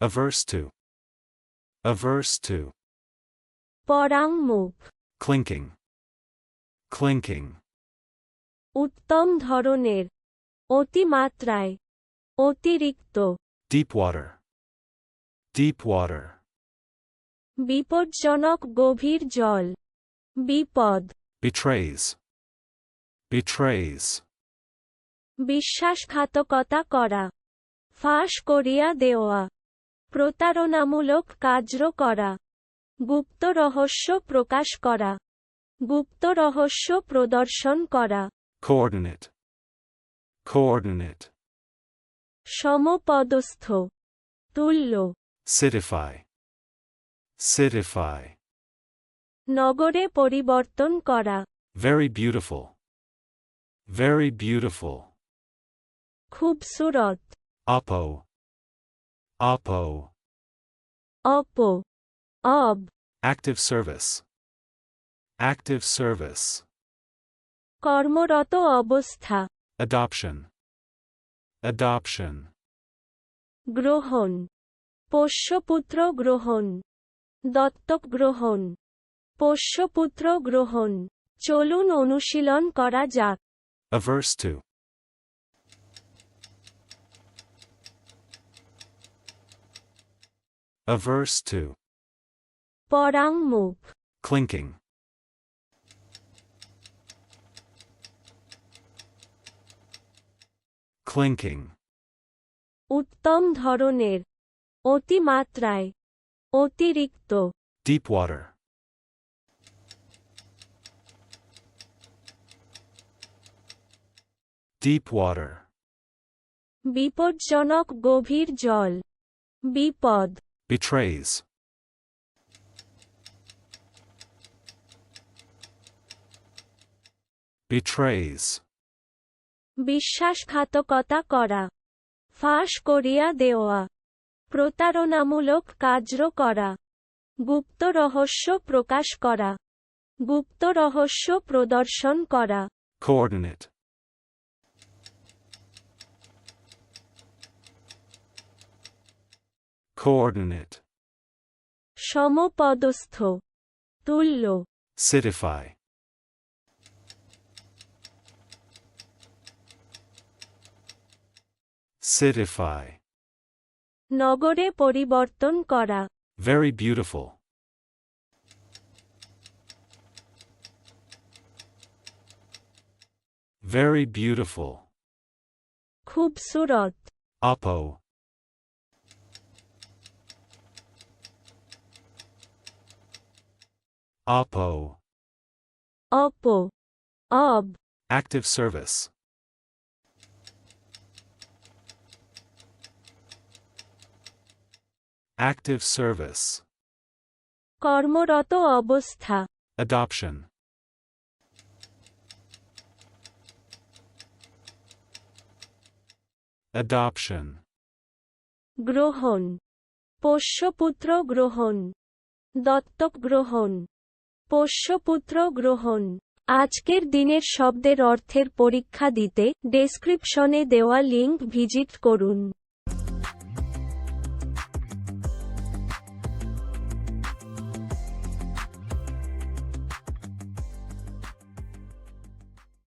Averse to. Averse to. পরাঙ্মুখ Clinking. Clinking. উত্তম ধরনের অতিমাত্রায় অতিরিক্ত Deep water. Deep water. বিপজ্জনক গভীর জল বিপদ Betrays. Betrays. বিশ্বাসঘাতকতা করা ফাঁস করিয়া দেওয়া প্রতারণামূলক কার্য করা গুপ্ত রহস্য প্রকাশ করা গুপ্ত রহস্য প্রদর্শন করা Coordinate. Coordinate. সমপদস্থ তুল্য Citify. Citify. নগরে পরিবর্তন করা Very beautiful. Very beautiful. খুবসুরত Oppo. Oppo. অপ অব Active service. Active service. কর্মরত অবস্থা Adoption. Adoption. গ্রহণ পোষ্যপুত্র গ্রহণ দত্তক গ্রহণ পোষ্যপুত্র গ্রহণ চলুন অনুশীলন করা যাক Averse to. Averse to. পরাঙ্মুখ Clinking. Clinking. উত্তম ধরনের অতিমাত্রায় অতিরিক্ত Deep water. Deep water. বিপজ্জনক গভীর জল বিপদ Betrays. Betrays. বিশ্বাসঘাতকতা করা ফাঁস করিয়া দেওয়া প্রতারণামূলক কার্য করা গুপ্ত রহস্য প্রকাশ করা গুপ্ত রহস্য প্রদর্শন করা Coordinate. Coordinate. সমপদস্থ তুল্য Citify. Citify. নগরে পরিবর্তন করা Very beautiful. Very beautiful. খুবসুরত Oppo. Oppo. অব Active service. Active service. কর্মরত অবস্থা Adoption. Adoption. গ্রহণ পোষ্যপুত্র গ্রহণ দত্তক গ্রহণ পোষ্যপুত্র গ্রহণ। আজকের দিনের শব্দের অর্থের পরীক্ষা দিতে ডেসক্রিপশনে দেওয়া লিঙ্ক ভিজিট করুন।